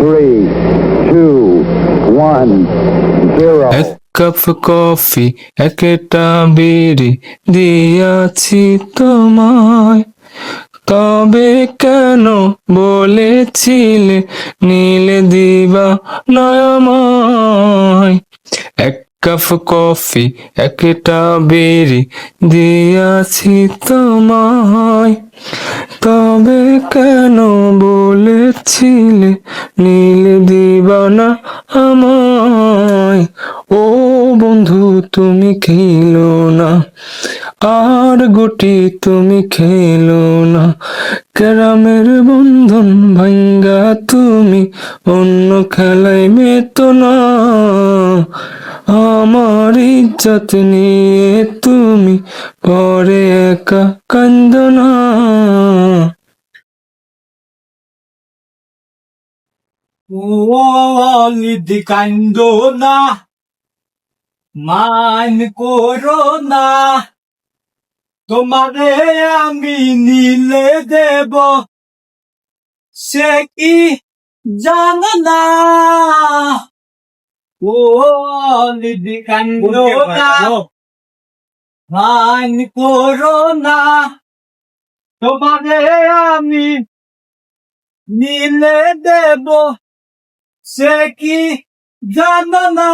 three, two, one, zero. এক cup coffee একটা বিড়ি দিয়াছি তোমায়। তবে কেন বলেছিলে নীলে দিবা নয়ময়? এক কাপ কফি একটা বিড়ি দিয়াছি তোমায়। তবে কেন বলেছিলে নীলে দিবা না আমায়। ও বন্ধু, তুমি খেলো না। আর গুটি তুমি খেলো না। ক্যারামের বন্ধন ভাঙ্গা তুমি, অন্য খেলায় মেতো না। আমার ইজ্জত নিয়ে তুমি, পরে একা কান্দ না। নিধি কান্দ না মান করো না তোমারে আমি নীলে দেব, সে কি জান না? ও নিধি কান্দ না মান করো না তোমারে আমি নীলে দেব সে কি জান না